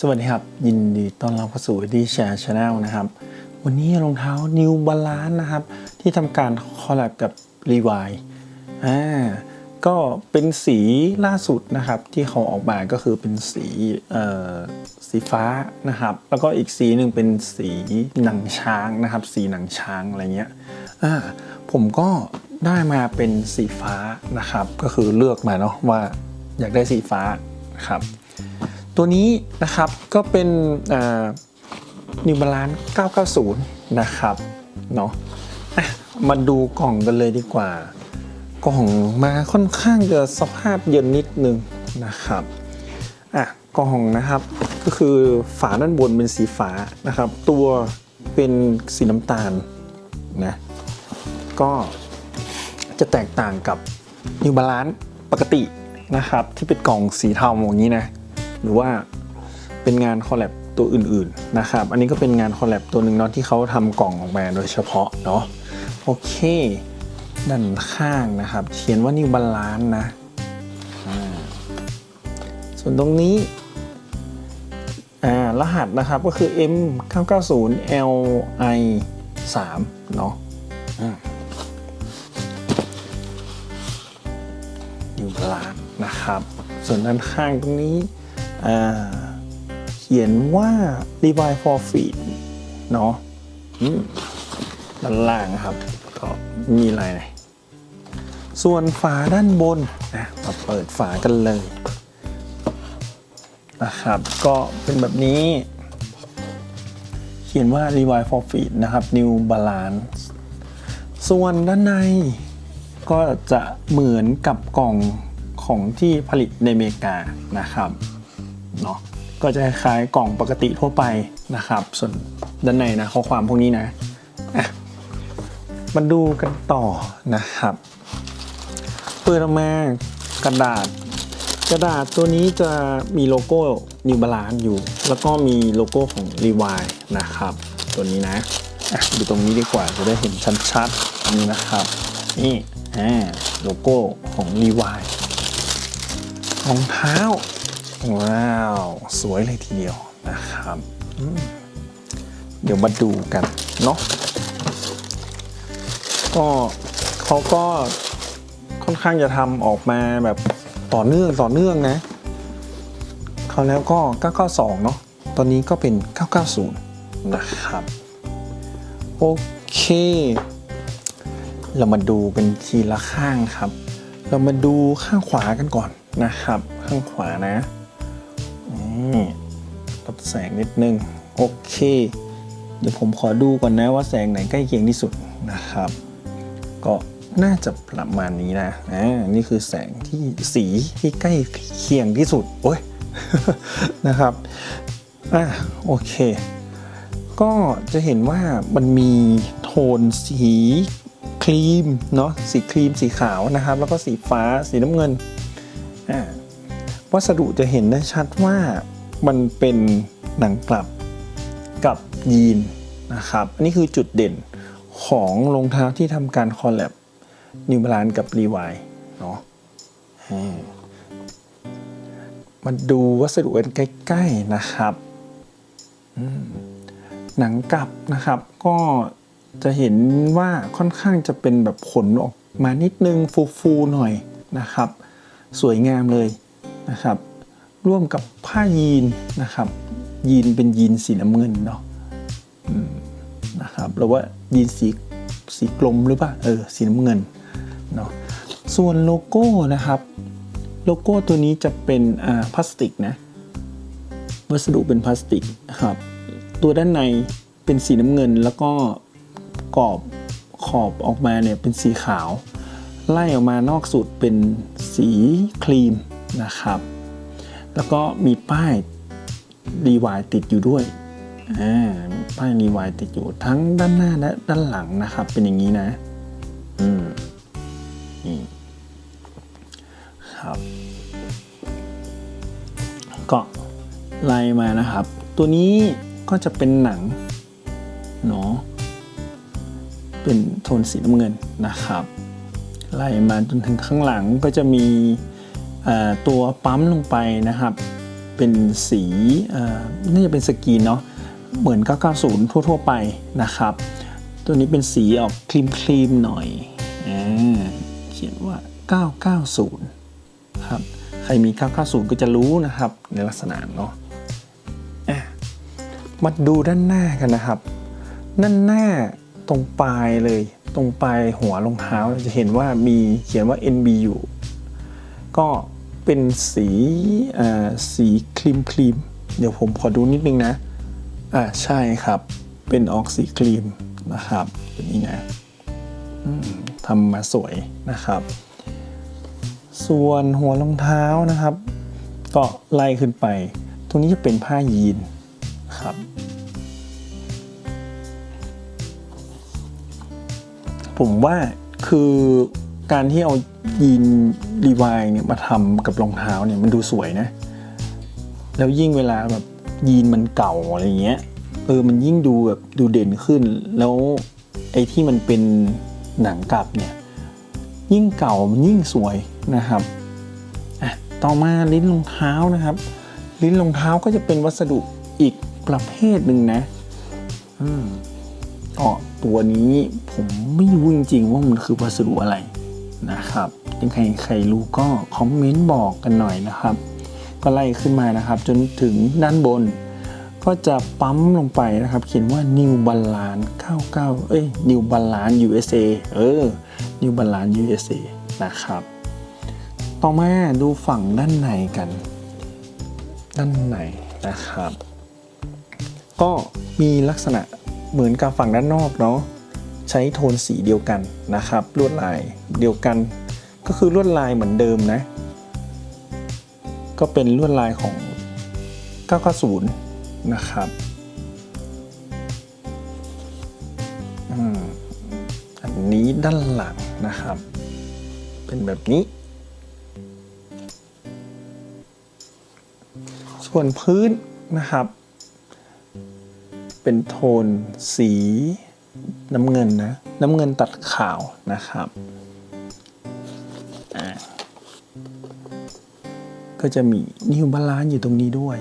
สวัสดีครับ ยินดีต้อนรับเข้าสู่ดีแชร์ชาแนลนะครับ วันนี้รองเท้า New Balance นะครับ ที่ทำการคอลแลบกับ Levi อ่าก็เป็นสีล่าสุดนะครับที่เขาออกมาก็คือเป็นสีเอ่อสีฟ้านะครับ แล้วก็อีกสีหนึ่งเป็นสีหนังช้างนะครับ สีหนังช้างอะไรเงี้ยอ่าผมก็ได้มาเป็นสีฟ้านะครับ ก็คือเลือกมาเนาะว่าอยากได้สีฟ้าครับ ตัวนี้นะครับก็เป็นนิวบาลาน990 นะครับเนาะมาดูกล่องกันเลยดีกว่า กล่องมาค่อนข้างจะสภาพเย็นนิดนึงนะครับอะกล่องนะครับก็คือฝาด้านบนเป็นสีฟ้านะครับ ตัวเป็นสีน้ำตาลนะก็จะแตกต่างกับนิวบาลานปกตินะครับ ที่เป็นกล่องสีเทาอย่างนี้นะ หรือว่าเป็นงานคอลแลบตัวอื่นๆนะครับ อันนี้ก็เป็นงานคอลแลบตัวหนึ่งเนาะที่เขาทำกล่องออกมาโดยเฉพาะเนาะโอเค ด้านข้างนะครับ เขียนว่า New Balance นะ ส่วนตรงนี้อ่ารหัสนะครับก็คือ M 9 9 0 L I 3เนาะอ่า New Balance นะครับ ส่วนด้านข้างตรงนี้ เขียนว่า Levi for Feet เนาะด้านล่างครับก็มีอะไรนะส่วนฝาด้านบนนะมาเปิดฝากันเลยนะครับ ก็เป็นแบบนี้ เขียนว่า Levi for Feet นะครับ New Balance ส่วนด้านในก็จะเหมือนกับกล่องของที่ผลิตในอเมริกานะครับ เนาะก็จะคล้ายกล่องปกติทั่วไปนะครับ ส่วนด้านในนะข้อความพวกนี้นะะมาดูกันต่อนะครับเปิดออกมากระดาษ กระดาษตัวนี้จะมีโลโก้ New Balance อยู่ แล้วก็มีโลโก้ของ Levi นะครับ ตัวนี้นะดูตรงนี้ดีกว่าจะได้เห็นชัดๆนี่นะครับ นี่โลโก้ของ Levi รองเท้า ว้าว สวยเลยทีเดียวนะครับเดี๋ยวมาดูกันเนาะก็เขาก็ค่อนข้างจะทำออกมาแบบต่อเนื่องต่อเนื่องนะเขาวแล้วก็ 992 เนาะตอนนี้ก็เป็น 990 นะครับ โอเค เรามาดูกันทีละข้างครับ เรามาดูข้างขวากันก่อนนะครับ ข้างขวานะ นี่ลดแสงนิดนึง โอเค เดี๋ยวผมขอดูก่อนนะว่าแสงไหนใกล้เคียงที่สุดนะครับ ก็น่าจะประมาณนี้นะอ่านี่คือแสงที่สีที่ใกล้เคียงที่สุด โอ้ยนะครับอะโอเค ก็จะเห็นว่ามันมีโทนสีครีมเนาะสีครีมสีขาวนะครับ แล้วก็สีฟ้าสีน้ำเงิน วัสดุจะเห็นได้ชัดว่ามันเป็นหนังกลับกับยีนนะครับ อันนี้คือจุดเด่นของรองเท้าที่ทำการคอลแลบนิวบาลานกับรีวายเนาะมาดูวัสดุกันใกล้ ๆ นะครับหนังกลับนะครับ ก็จะเห็นว่าค่อนข้างจะเป็นแบบขนออกมานิดนึงฟูๆหน่อยนะครับ สวยงามเลย นะครับ ร่วมกับผ้ายีนนะครับ ยีนเป็นยีนสีน้ำเงินเนาะนะครับหรือว่ายีนสีสีกลมหรือเปล่าเออสีน้ำเงินเนาะส่วนโลโก้นะครับ โลโก้ตัวนี้จะเป็นอ่าพลาสติกนะวัสดุเป็นพลาสติกครับตัวด้านในเป็นสีน้ำเงินแล้วก็กรอบขอบออกมาเนี่ยเป็นสีขาว ไล่ออกมานอกสุดเป็นสีครีม นะครับ แล้วก็มีป้ายรีวายติดอยู่ด้วยป้ายรีวายติดอยู่ทั้งด้านหน้าและด้านหลังนะครับ เป็นอย่างนี้นะอืมนี่ครับ ก็ไล่มานะครับ ตัวนี้ก็จะเป็นหนังเนาะเป็นโทนสีน้ำเงินนะครับ ไล่มาจนถึงข้างหลังก็จะมี ตัวปั๊มลงไปนะครับ เป็นสีน่าจะเป็นสกรีนเนาะเหมือน 990 ทั่ว ๆ ไปนะครับ ตัวนี้เป็นสีออกครีมครีมๆหน่อยอเขียนว่า 990 ครับ ใครมี 990 ก็จะรู้นะครับ ในลักษณะเนาะมาดูด้านหน้ากันนะครับ ด้านหน้าตรงปลายเลย ตรงปลายหัวรองเท้าเราจะเห็นว่ามีเขียนว่า NB อยู่ ก็ เป็นสีอ่าสีครีมครีมเดี๋ยวผมขอดูนิดนึงนะ อ่าใช่ครับ เป็นออกสีครีมนะครับตัวนี้นะทำมาสวยนะครับ ส่วนหัวรองเท้านะครับ ก็ไล่ขึ้นไป ตรงนี้จะเป็นผ้ายีนครับ ผมว่าคือ การที่เอายีนรีวายเนี่ยมาทำกับรองเท้าเนี่ยมันดูสวยนะ แล้วยิ่งเวลาแบบยีนมันเก่าอะไรเงี้ยเออมันยิ่งดูแบบดูเด่นขึ้น แล้วไอ้ที่มันเป็นหนังกลับเนี่ยยิ่งเก่ามันยิ่งสวยนะครับอะต่อมาลิ้นรองเท้านะครับ ลิ้นรองเท้าก็จะเป็นวัสดุอีกประเภทหนึ่งนะอืมอ๋อตัวนี้ผมไม่รู้จริงๆว่ามันคือวัสดุอะไร นะครับยังใครใครรู้ก็คอมเมนต์บอกกันหน่อยนะครับ ก็ไล่ขึ้นมานะครับ จนถึงด้านบน ก็จะปั๊มลงไปนะครับ เขียนว่า New Balance 99 เอ้ย New Balance USA เออ New Balance USA นะครับ ต่อมาดูฝั่งด้านในกัน ด้านในนะครับ ก็มีลักษณะเหมือนกับฝั่งด้านนอกเนาะ ใช้โทนสีเดียวกันนะครับ ลวดลายเดียวกัน ก็คือลวดลายเหมือนเดิมนะ ก็เป็นลวดลายของ 990 นะครับอันนี้ด้านหลังนะครับ เป็นแบบนี้ ส่วนพื้นนะครับ เป็นโทนสี น้ำเงินนะ น้ำเงินตัดขาวนะครับ ก็จะมีนิวบาลานซ์อยู่ตรงนี้ด้วย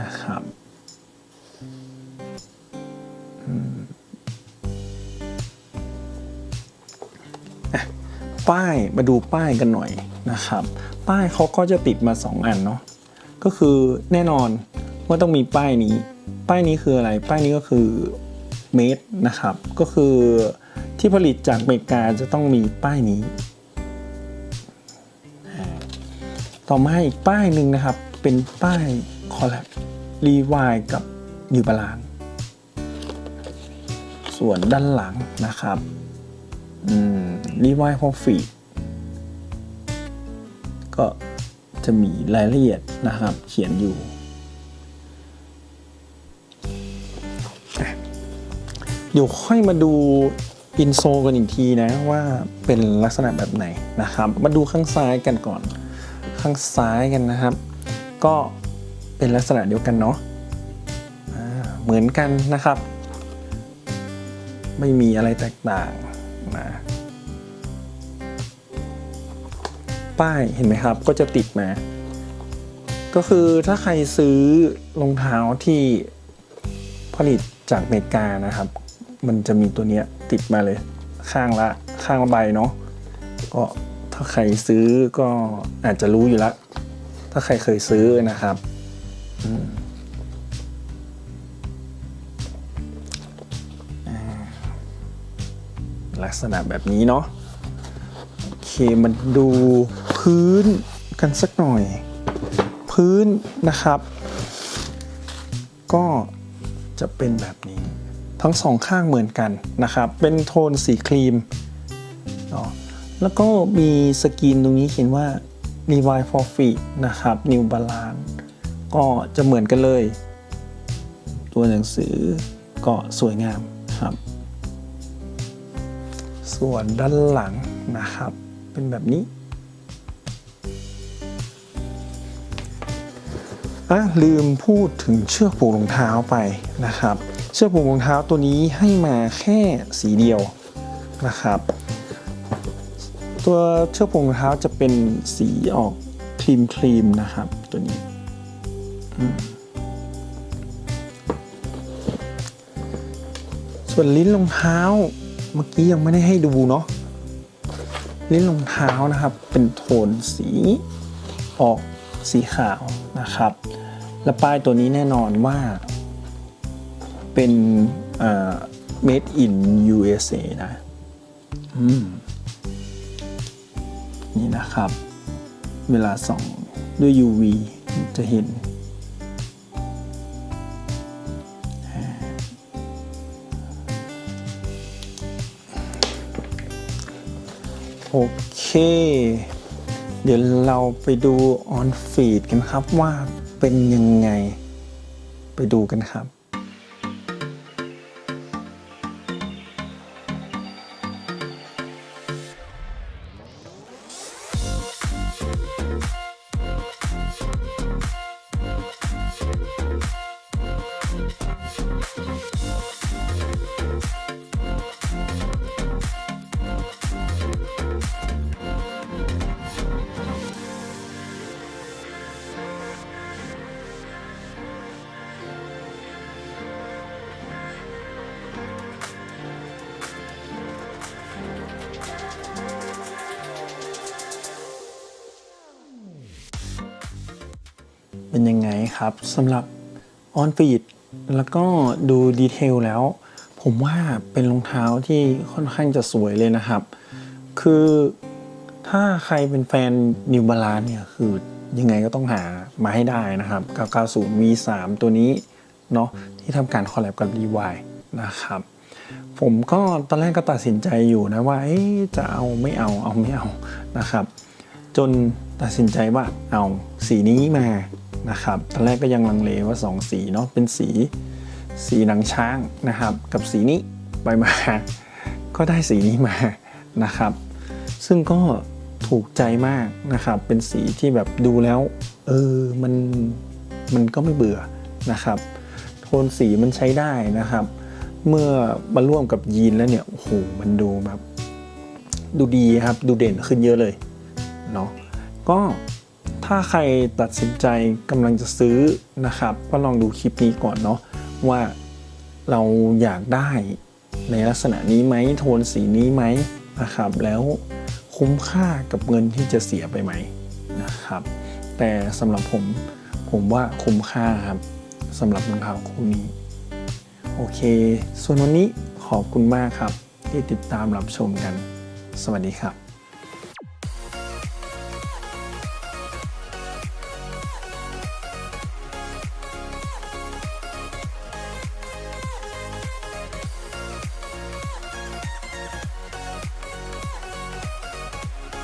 นะครับอืมอะป้ายมาดูป้ายกันหน่อยนะครับ ป้ายเขาก็จะติดมา 2 อันเนาะก็คือแน่นอนว่าต้องมีป้ายนี้ ป้ายนี้คืออะไร ป้ายนี้ก็คือ เมดนะครับ ก็คือที่ผลิตจากอเมริกาจะต้องมีป้ายนี้ ต่อมาอีกป้ายหนึ่งนะครับ เป็นป้ายคอลแลบรีวายกับนิวบาลานส่วนด้านหลังนะครับรีวายพอฟีก็จะมีรายละเอียดนะครับ เขียนอยู่ เดี๋ยวค่อยมาดูอินโซกันอีกทีนะว่าเป็นลักษณะแบบไหนนะครับ มาดูข้างซ้ายกันก่อน ข้างซ้ายกันนะครับ ก็เป็นลักษณะเดียวกันเนาะเหมือนกันนะครับ ไม่มีอะไรแตกต่างนะป้ายเห็นไหมครับ ก็จะติดมา ก็คือถ้าใครซื้อรองเท้าที่ผลิตจากเมกานะครับ มันจะมีตัวเนี้ยติดมาเลย ข้างละข้างละใบเนาะก็ถ้าใครซื้อก็อาจจะรู้อยู่ล้วถ้าใครเคยซื้อนะครับลักษณะแบบนี้เนาะโอเคมันดูพื้นกันสักหน่อย พื้นนะครับ ก็จะเป็นแบบนี้ ทั้งสองข้างเหมือนกันนะครับ เป็นโทนสีครีม แล้วก็มีสกรีนตรงนี้เขียนว่า Levi for Feet นะครับ New Balance ก็จะเหมือนกันเลย ตัวหนังสือก็สวยงามครับ ส่วนด้านหลังนะครับ เป็นแบบนี้อะลืมพูดถึงเชือกผูกรองเท้าไปนะครับ เชือกผูกรองเท้าตัวนี้ให้มาแค่สีเดียวนะครับ ตัวเชือกผูกรองเท้าจะเป็นสีออกครีมครีมนะครับตัวนี้ส่วนลิ้นรองเท้าเมื่อกี้ยังไม่ได้ให้ดูเนาะลิ้นรองเท้านะครับเป็นโทนสีออกสีขาวนะครับ และป้ายตัวนี้แน่นอนว่า เป็นเอ่อ made in USA นะอืมนี่นะครับ เวลาส่องด้วย UV จะเห็น โอเค เดี๋ยวเราไปดูออนฟีดกันครับว่าเป็นยังไง ไปดูกันครับ ครับสำหรับออนฟีดแล้วก็ดูดีเทลแล้ว ผมว่าเป็นรองเท้าที่ค่อนข้างจะสวยเลยนะครับ คือถ้าใครเป็นแฟน New Balance เนี่ยคือยังไงก็ต้องหามาให้ได้นะครับ 990 V3 ตัวนี้เนาะที่ทำการคอลแลบกับ Levi นะครับ ผมก็ตอนแรกก็ตัดสินใจอยู่นะว่าจะเอาไม่เอาเอาไม่เอานะครับ จนตัดสินใจว่าเอาสีนี้มา นะครับตอนแรกก็ยังลังเลว่าสองสีเนาะเป็นสีสีหนังช้างนะครับ กับสีนี้ไปมา ก็ได้สีนี้มานะครับ ซึ่งก็ถูกใจมากนะครับ เป็นสีที่แบบดูแล้ว เออมันมันก็ไม่เบื่อนะครับ โทนสีมันใช้ได้นะครับ เมื่อมาร่วมกับยีนแล้วเนี่ยโอ้โหมันดูแบบดูดีครับดูเด่นขึ้นเยอะเลยเนาะก็ ถ้าใครตัดสินใจกำลังจะซื้อนะครับ ก็ลองดูคลิปนี้ก่อนเนาะว่าเราอยากได้ในลักษณะนี้ไหมโทนสีนี้ไหมนะครับ แล้วคุ้มค่ากับเงินที่จะเสียไปไหมนะครับ แต่สำหรับผมผมว่าคุ้มค่าครับสำหรับรองเท้าคู่นี้ โอเค ส่วนวันนี้ขอบคุณมากครับ ที่ติดตามรับชมกัน สวัสดีครับ